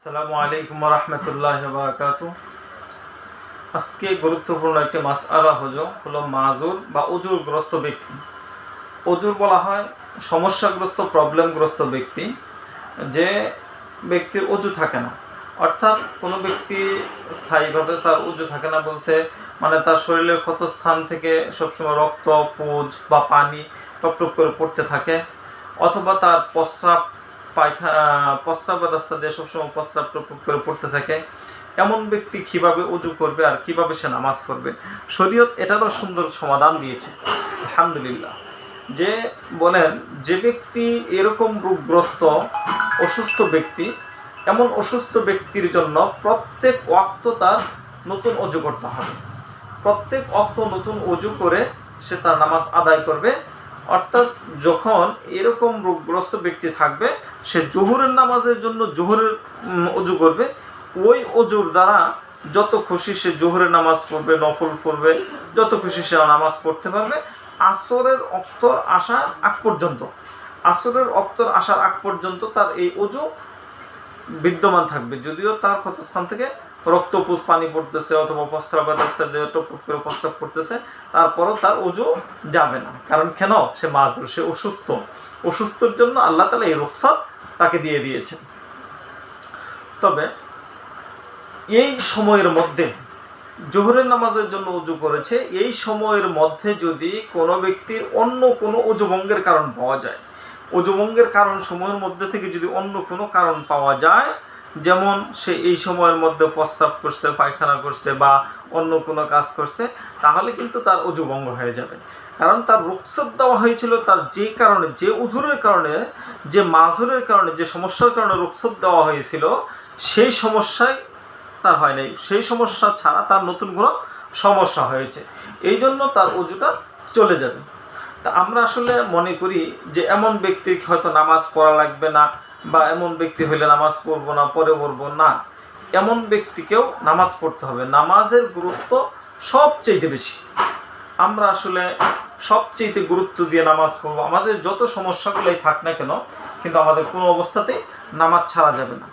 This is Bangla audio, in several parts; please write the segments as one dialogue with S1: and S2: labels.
S1: আসসালামু আলাইকুম রহমতুল্লাহ বারকাত আজকে গুরুত্বপূর্ণ একটি মাসআলা হলো হলো মাজুর বা অজুরগ্রস্ত ব্যক্তি। অজুর বলা হয় সমস্যাগ্রস্ত, প্রবলেমগ্রস্ত ব্যক্তি, যে ব্যক্তির অজু থাকে না। অর্থাৎ কোনো ব্যক্তি স্থায়ীভাবে তার অজু থাকে না বলতে মানে তার শরীরের ক্ষত স্থান থেকে সবসময় রক্ত, পুজ বা পানি টপ টপ করে পড়তে থাকে, অথবা তার প্রস্রাব পায়খানা প্রস্রাবের রাস্তা দিয়ে সবসময় প্রস্রাব টপ করে পড়তে থাকে। এমন ব্যক্তি কীভাবে অজু করবে আর কীভাবে সে নামাজ করবে শরীয়ত এটারও সুন্দর সমাধান দিয়েছে। আলহামদুলিল্লাহ। যে বলেন, যে ব্যক্তি এরকম রোগগ্রস্ত, অসুস্থ ব্যক্তি, এমন অসুস্থ ব্যক্তির জন্য প্রত্যেক ওয়াক্ত তার নতুন অজু করতে হবে। প্রত্যেক অক্ত নতুন অজু করে সে তার নামাজ আদায় করবে। অর্থাৎ যখন এরকম রোগগ্রস্ত ব্যক্তি থাকবে, সে জোহরের নামাজের জন্য জোহরের অজু করবে। ওই অজুর দ্বারা যত খুশি সে জোহরের নামাজ পড়বে, নফল পড়বে, যত খুশি সে নামাজ পড়তে পারবে। আসরের অক্তর আসার আগ পর্যন্ত, আসরের অক্তর আসার আগ পর্যন্ত তার এই অজু বিদ্যমান থাকবে। যদিও তার ক্ষতস্থান থেকে রক্তপুষ পানি পড়তেছে অথবা প্রস্রাবের রাস্তা দিয়ে টপ টপ করে প্রস্রাব পড়তেছে, তারপরও তার অজু যাবে না। কারণ কেন? সে মাজুর সে অসুস্থ। অসুস্থর জন্য আল্লাহ তালা এই রুখসত তাকে দিয়ে দিয়েছেন। তবে এই সময়ের মধ্যে জোহরের নামাজের জন্য উজু করেছে, এই সময়ের মধ্যে যদি কোনো ব্যক্তির অন্য কোনো অজুভঙ্গের কারণ পাওয়া যায় অজুভঙ্গের কারণ সময়ের মধ্যে থেকে যদি অন্য কোনো কারণ পাওয়া যায় যেমন সে এই সময়ের মধ্যে প্রস্রাব করছে, পায়খানা করছে বা অন্য কোনো কাজ করছে, তাহলে কিন্তু তার অজুভঙ্গ হয়ে যাবে। কারণ তার রুকসত দেওয়া হয়েছিল তার যে কারণে, যে উজুরের কারণে, যে মাজুরের কারণে, যে সমস্যার কারণে রুকসত দেওয়া হয়েছিল, সেই সমস্যায় তার হয় নাই। সেই সমস্যা ছাড়া তার নতুন কোনো সমস্যা হয়েছে। এই জন্য তার অজুটা চলে যাবে। তা আমরা আসলে মনে করি যে, এমন ব্যক্তির হয়তো নামাজ পড়া লাগবে না বা এমন ব্যক্তি হইলে নামাজ পড়ব না, পরে পড়ব না। এমন ব্যক্তিকেও নামাজ পড়তে হবে। নামাজের গুরুত্ব সবচেয়ে বেশি। আমরা আসলে সবচেয়ে গুরুত্ব দিয়ে নামাজ পড়ব। আমাদের যত সমস্যাগুলোই থাক না কেন, কিন্তু আমাদের কোনো অবস্থাতেই নামাজ ছাড়া যাবে না।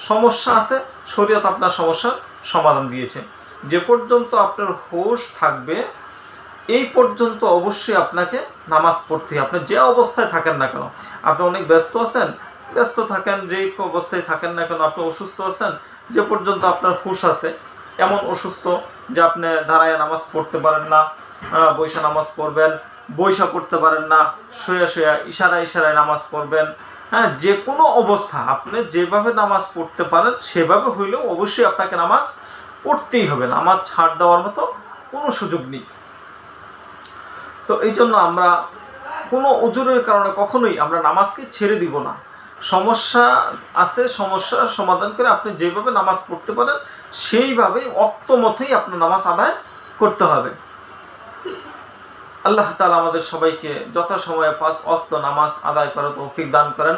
S1: সমস্যা আছে, শরীয়ত আপনার সমস্যার সমাধান দিয়েছে। যে পর্যন্ত আপনার হোশ থাকবে, এই পর্যন্ত অবশ্যই আপনাকে নামাজ পড়তে হবে। আপনি যে অবস্থায় থাকেন না কেন, আপনি অনেক ব্যস্ত আছেন ব্যস্ত থাকেন, যেই অবস্থায় থাকেন না কেন আপনি অসুস্থ আছেন, যে পর্যন্ত আপনার হুশ আছে। এমন অসুস্থ যে আপনি দাঁড়ায় নামাজ পড়তে পারেন না বৈশা নামাজ পড়বেন, বৈশা পড়তে পারেন না, শুয়ে শুয়ে, ইশারা ইশারায় নামাজ পড়বেন। হ্যাঁ যে কোনো অবস্থা আপনি যেভাবে নামাজ পড়তে পারেন, সেভাবে হইলেও অবশ্যই আপনাকে নামাজ পড়তেই হবে। নামাজ ছাড় দেওয়ার মতো কোনো সুযোগ নেই। তো এই জন্য আমরা কোনো অজুরের কারণে কখনোই আমরা নামাজকে ছেড়ে দিব না। সমস্যা আছে, সমস্যার সমাধান করে আপনি যেভাবে নামাজ পড়তে পারেন, সেইভাবেই অক্ত মতেই আপনার নামাজ আদায় করতে হবে। আল্লাহ তালা আমাদের সবাইকে যথাসময়ে পাঁচ অক্ত নামাজ আদায় করার তৌফিক দান করেন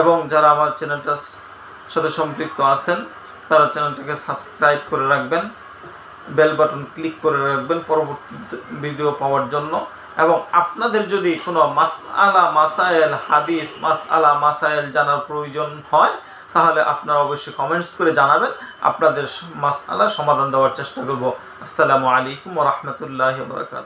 S1: এবং যারা আমার চ্যানেলটার সাথে সম্পৃক্ত আছেন, তারা চ্যানেলটাকে সাবস্ক্রাইব করে রাখবেন, বেল বাটন ক্লিক করে রাখবেন পরবর্তী ভিডিও পাওয়ার জন্য। এবং আপনাদের যদি কোনো মাস আলা মাসায়েল, হাদিস মাস আলা মাসায়েল জানার প্রয়োজন হয়, তাহলে আপনারা অবশ্যই কমেন্টস করে জানাবেন। আপনাদের মাস আলা সমাধান দেওয়ার চেষ্টা করব। আসসালামু আলাইকুম রহমতুল্লাহ বরকাত